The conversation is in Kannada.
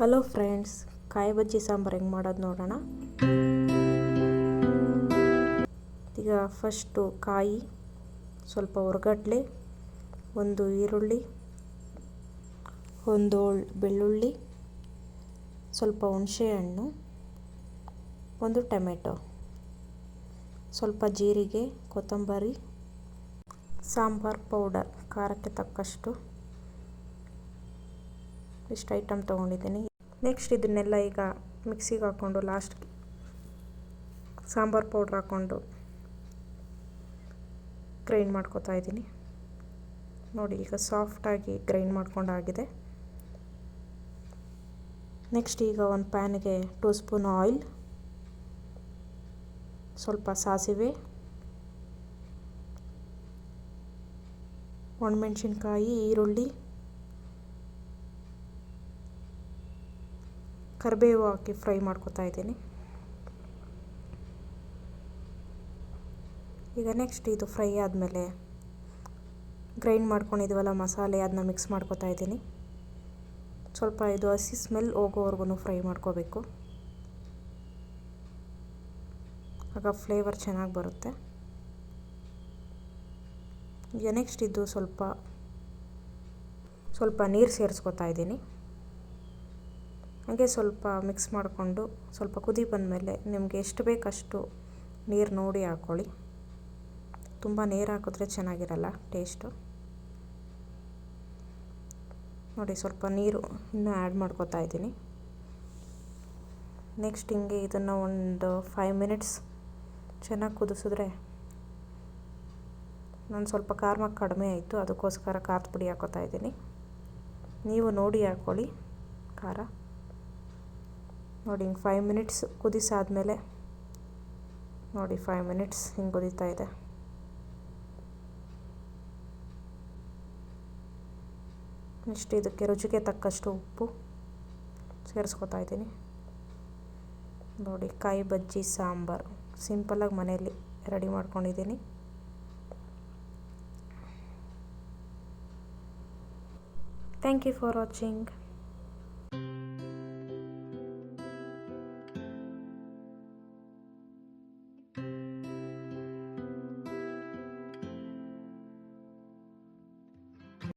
ಹಲೋ ಫ್ರೆಂಡ್ಸ್, ಕಾಯಿ ಬಜ್ಜಿ ಸಾಂಬಾರು ಹೆಂಗೆ ಮಾಡೋದು ನೋಡೋಣ. ಈಗ ಫಸ್ಟು ಕಾಯಿ, ಸ್ವಲ್ಪ ಹೊರಗಡ್ಲೆ ಒಂದು ಈರುಳ್ಳಿ, ಒಂದು ಬೆಳ್ಳುಳ್ಳಿ, ಸ್ವಲ್ಪ ಹುಣಸೆಹಣ್ಣು, ಒಂದು ಟೊಮೆಟೊ, ಸ್ವಲ್ಪ ಜೀರಿಗೆ, ಕೊತ್ತಂಬರಿ, ಸಾಂಬಾರು ಪೌಡರ್, ಖಾರಕ್ಕೆ ತಕ್ಕಷ್ಟು ಇಷ್ಟು ಐಟಮ್ ತೊಗೊಂಡಿದ್ದೀನಿ. ನೆಕ್ಸ್ಟ್ ಇದನ್ನೆಲ್ಲ ಈಗ ಮಿಕ್ಸಿಗೆ ಹಾಕ್ಕೊಂಡು ಲಾಸ್ಟ್ಗೆ ಸಾಂಬಾರು ಪೌಡ್ರ್ ಹಾಕ್ಕೊಂಡು ಗ್ರೈಂಡ್ ಮಾಡ್ಕೋತಾ ಇದ್ದೀನಿ. ನೋಡಿ ಈಗ ಸಾಫ್ಟಾಗಿ ಗ್ರೈಂಡ್ ಮಾಡ್ಕೊಂಡಾಗಿದೆ ನೆಕ್ಸ್ಟ್ ಈಗ ಒಂದು ಪ್ಯಾನ್ಗೆ ಟೂ ಸ್ಪೂನ್ ಆಯಿಲ್ ಸ್ವಲ್ಪ ಸಾಸಿವೆ ಒಣಮೆಣ್ಸಿನ್ಕಾಯಿ ಈರುಳ್ಳಿ ಕರಿಬೇವು ಹಾಕಿ ಫ್ರೈ ಮಾಡ್ಕೊತಾ ಇದ್ದೀನಿ. ಈಗ ನೆಕ್ಸ್ಟ್ ಇದು ಫ್ರೈ ಆದಮೇಲೆ ಗ್ರೈಂಡ್ ಮಾಡ್ಕೊಂಡಿದ್ವಲ್ಲ ಮಸಾಲೆ ಅದನ್ನ ಮಿಕ್ಸ್ ಮಾಡ್ಕೊತಾ ಇದ್ದೀನಿ. ಸ್ವಲ್ಪ ಇದು ಹಸಿ ಸ್ಮೆಲ್ ಹೋಗೋವರೆಗೂ ಫ್ರೈ ಮಾಡ್ಕೋಬೇಕು. ಆಗ ಫ್ಲೇವರ್ ಚೆನ್ನಾಗಿ ಬರುತ್ತೆ. ಈಗ ನೆಕ್ಸ್ಟ್ ಇದು ಸ್ವಲ್ಪ ಸ್ವಲ್ಪ ನೀರು ಸೇರಿಸ್ಕೊತಾ ಇದ್ದೀನಿ. ಹಾಗೆ ಸ್ವಲ್ಪ ಮಿಕ್ಸ್ ಮಾಡಿಕೊಂಡು ಸ್ವಲ್ಪ ಕುದಿ ಬಂದಮೇಲೆ ನಿಮಗೆ ಎಷ್ಟು ಬೇಕಷ್ಟು ನೀರು ನೋಡಿ ಹಾಕ್ಕೊಳ್ಳಿ ತುಂಬ ನೀರು ಹಾಕಿದ್ರೆ ಚೆನ್ನಾಗಿರಲ್ಲ ಟೇಸ್ಟು ನೋಡಿ ಸ್ವಲ್ಪ ನೀರು ಇನ್ನೂ ಆ್ಯಡ್ ಮಾಡ್ಕೋತಾ ಇದ್ದೀನಿ. ನೆಕ್ಸ್ಟ್ ಹಿಂಗೆ ಇದನ್ನು ಒಂದು ಫೈವ್ ಮಿನಿಟ್ಸ್ ಚೆನ್ನಾಗಿ ಕುದಿಸಿದ್ರೆ ನಾನು ಸ್ವಲ್ಪ ಖಾರ ಕಡಿಮೆ ಆಯಿತು, ಅದಕ್ಕೋಸ್ಕರ ಖಾರದ ಪುಡಿ ಹಾಕೋತಾ ಇದ್ದೀನಿ. ನೀವು ನೋಡಿ ಹಾಕ್ಕೊಳ್ಳಿ ಖಾರ. ನೋಡಿ, ಹಿಂಗೆ ಫೈವ್ ಮಿನಿಟ್ಸ್ ಕುದಿಸಾದಮೇಲೆ ನೋಡಿ ಫೈವ್ ಮಿನಿಟ್ಸ್ ಹಿಂಗೆ ಕುದೀತಾ ಇದೆ. ನೆಕ್ಸ್ಟ್ ಇದಕ್ಕೆ ರುಚಿಗೆ ತಕ್ಕಷ್ಟು ಉಪ್ಪು ಸೇರಿಸ್ಕೊತಾ ಇದ್ದೀನಿ. ನೋಡಿ, ಕಾಯಿ ಬಜ್ಜಿ, ಸಾಂಬಾರು ಸಿಂಪಲ್ಲಾಗಿ ಮನೆಯಲ್ಲಿ ರೆಡಿ ಮಾಡ್ಕೊಂಡಿದ್ದೀನಿ. Thank you for watching